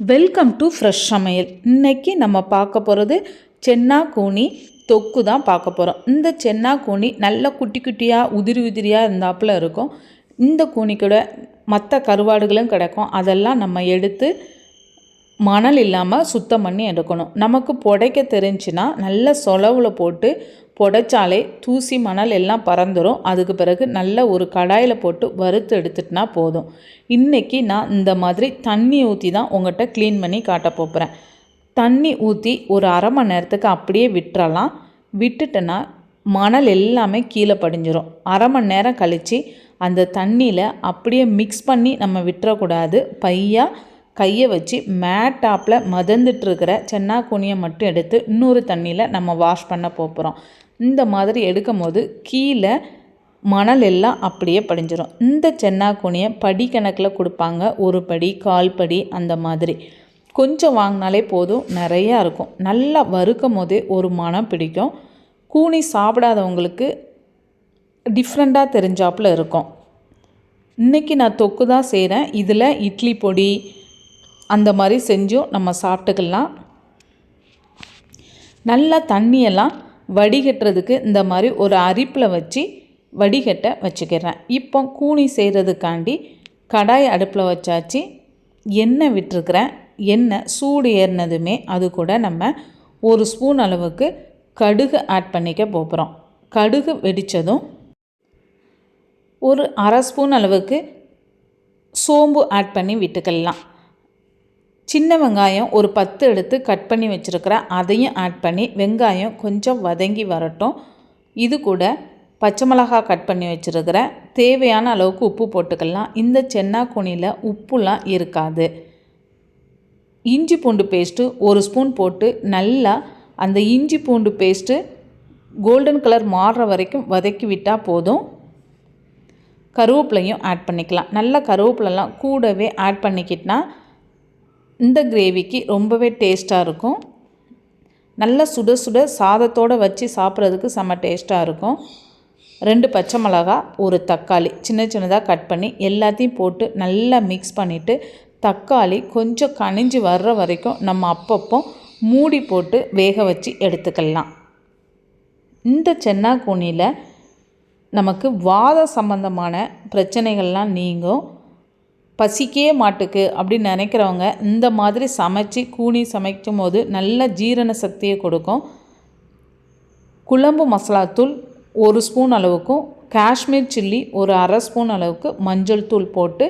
Welcome to fresh சமையல். இன்னைக்கு நம்ம பார்க்க போகிறது சென்னா கூனி தொக்கு தான் பார்க்க போகிறோம் இந்த சென்னா கூனி நல்ல குட்டி குட்டியாக உதிரி உதிரியாக இருந்தாப்புல இருக்கும். இந்த கூனி கூட மற்ற கருவாடுகளும் கிடைக்கும். அதெல்லாம் நம்ம எடுத்து மணல் இல்லாமல் சுத்தம் பண்ணி எடுக்கணும். நமக்கு புடைக்க தெரிஞ்சுன்னா நல்ல சொலவில் போட்டு புடைச்சாலே தூசி மணல் எல்லாம் பறந்துடும் அதுக்கு பிறகு நல்ல ஒரு கடாயில் போட்டு வறுத்து எடுத்துட்டுனா போதும். இன்றைக்கி நான் இந்த மாதிரி தண்ணி ஊற்றி தான் உங்கள்கிட்ட க்ளீன் பண்ணி காட்ட போகிறேன் தண்ணி ஊற்றி ஒரு அரை மணி நேரத்துக்கு அப்படியே விட்டுறலாம். விட்டுட்டேன்னா மணல் எல்லாமே கீழே படிஞ்சிரும். அரை மணி நேரம் கழித்து அந்த தண்ணியில் அப்படியே மிக்ஸ் பண்ணி நம்ம விட்டுறக்கூடாது. பையாக கையை வச்சு மேட்டாப்பில் மதந்துட்டுருக்கிற சென்னா குனியை மட்டும் எடுத்து இன்னொரு தண்ணியில் நம்ம வாஷ் பண்ண போகிறோம் இந்த மாதிரி எடுக்கும் போது கீழே மணல் எல்லாம் அப்படியே படிஞ்சிடும் இந்த சென்னாக்குனியை படி கணக்கில் கொடுப்பாங்க. ஒரு படி கால் படி அந்த மாதிரி. கொஞ்சம் வாங்கினாலே போதும் நிறையா இருக்கும். நல்லா வறுக்கும் போதே ஒரு மனம் பிடிக்கும். கூனி சாப்பிடாதவங்களுக்கு டிஃப்ரெண்ட்டாக தெரிஞ்சாப்புல இருக்கும். இன்றைக்கி நான் தொக்கு தான் செய்கிறேன் இதில் இட்லி பொடி அந்த மாதிரி செஞ்சும் நம்ம சாப்பிட்டுக்கலாம். நல்லா தண்ணியெல்லாம் வடிகட்டுறதுக்கு இந்த மாதிரி ஒரு அரிப்பில் வச்சு வடிகட்ட வச்சுக்கிறேன். இப்போ கூனி செய்கிறதுக்காண்டி கடாய் அடுப்பில் வச்சாச்சு எண்ணெய் விட்டுருக்குறேன். எண்ணெய் சூடு ஏறினதுமே அது கூட நம்ம ஒரு ஸ்பூன் அளவுக்கு கடுகு ஆட் பண்ணிக்க போகிறோம். கடுகு வெடித்ததும் ஒரு அரை ஸ்பூன் அளவுக்கு சோம்பு ஆட் பண்ணி விட்டுக்கலாம். சின்ன வெங்காயம் ஒரு பத்து எடுத்து கட் பண்ணி வச்சுருக்கிறேன் அதையும் ஆட் பண்ணி வெங்காயம் கொஞ்சம் வதங்கி வரட்டும். இது கூட பச்சை மிளகா கட் பண்ணி வச்சுருக்கிறேன் தேவையான அளவுக்கு உப்பு போட்டுக்கலாம். இந்த சென்னா குனியில் உப்புலாம் இருக்காது. இஞ்சி பூண்டு பேஸ்ட்டு ஒரு ஸ்பூன் போட்டு நல்லா அந்த இஞ்சி பூண்டு பேஸ்ட்டு கோல்டன் கலர் மாறுற வரைக்கும் வதக்கி விட்டால் போதும். கருவேப்பிலையும் ஆட் பண்ணிக்கலாம். நல்லா கருவேப்பிலெல்லாம் கூடவே ஆட் பண்ணிக்கிட்டால் இந்த கிரேவிக்கு ரொம்பவே டேஸ்ட்டாக இருக்கும். நல்லா சுட சுட சாதத்தோடு வச்சு சாப்பிட்றதுக்கு செம்ம டேஸ்ட்டாக இருக்கும். ரெண்டு பச்சை மிளகா ஒரு தக்காளி சின்ன சின்னதாக கட் பண்ணி எல்லாத்தையும் போட்டு நல்லா மிக்ஸ் பண்ணிவிட்டு தக்காளி கொஞ்சம் கனிஞ்சு வர்ற வரைக்கும் நம்ம அப்பப்போ மூடி போட்டு வேக வச்சு எடுத்துக்கலாம். இந்த சென்னா கூனியில் நமக்கு வாத சம்பந்தமான பிரச்சனைகள்லாம் நீங்கும். பசிக்கே மாட்டுக்கு அப்படின்னு நினைக்கிறவங்க இந்த மாதிரி சமைச்சு கூனி சமைக்கும் போது நல்ல ஜீரண சக்தியை கொடுக்கும். குழம்பு மசாலாத்தூள் ஒரு ஸ்பூன் அளவுக்கும் காஷ்மீர் சில்லி ஒரு அரை ஸ்பூன் அளவுக்கு மஞ்சள் தூள் போட்டு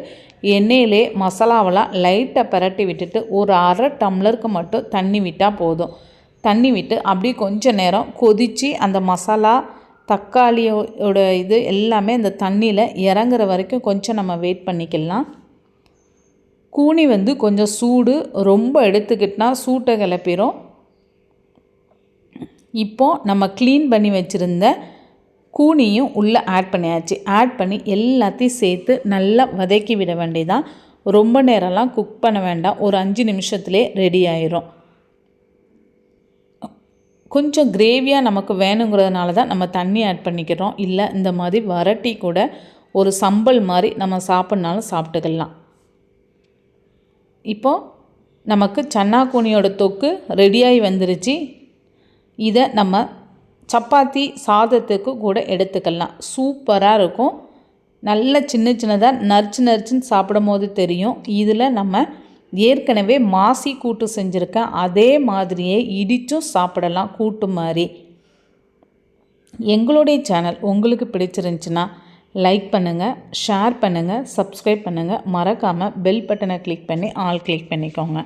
எண்ணெயிலே மசாலாவெல்லாம் லைட்டாக பரட்டி விட்டுட்டு ஒரு அரை டம்ளருக்கு மட்டும் தண்ணி விட்டால் போதும். தண்ணி விட்டு அப்படியே கொஞ்சம் நேரம் கொதித்து அந்த மசாலா தக்காளியோட இது எல்லாமே அந்த தண்ணியில் இறங்குற வரைக்கும் கொஞ்சம் நம்ம வெயிட் பண்ணிக்கலாம். கூனி வந்து கொஞ்சம் சூடு ரொம்ப எடுத்துக்கிட்டால் சூட்டை கிளப்பிடும் இப்போது நம்ம க்ளீன் பண்ணி வச்சுருந்த கூனியும் உள்ளே ஆட் பண்ணியாச்சு. ஆட் பண்ணி எல்லாத்தையும் சேர்த்து நல்லா வதக்கி விட வேண்டியதான் ரொம்ப நேரம்லாம் குக் பண்ண வேண்டாம். ஒரு அஞ்சு நிமிஷத்துலேயே ரெடி ஆயிரும். கொஞ்சம் கிரேவியாக நமக்கு வேணுங்கிறதுனால தான் நம்ம தண்ணி ஆட் பண்ணிக்கிறோம். இல்லை இந்த மாதிரி வரட்டி கூட ஒரு சம்பல் மாதிரி நம்ம சாப்பிட்னாலும் சாப்பிட்டுக்கலாம். இப்போது நமக்கு சன்னாக்கூனியோட தொக்கு ரெடியாகி வந்துருச்சு. இதை நம்ம சப்பாத்தி சாதத்துக்கு கூட எடுத்துக்கலாம். சூப்பராக இருக்கும். நல்ல சின்ன சின்னதாக நரிச்சு நரிச்சுன்னு சாப்பிடும் போது தெரியும். இதில் நம்ம ஏற்கனவே மாசி கூட்டு செஞ்சுருக்கேன் அதே மாதிரியே இடித்தும் சாப்பிடலாம் கூட்டு மாதிரி. எங்களுடைய சேனல் உங்களுக்கு பிடிச்சிருந்துச்சின்னா லைக் பண்ணுங்கள் ஷேர் பண்ணுங்கள் சப்ஸ்கிரைப் பண்ணுங்கள் மறக்காமல் பெல் பட்டனை கிளிக் பண்ணி ஆல் கிளிக் பண்ணிக்கோங்க.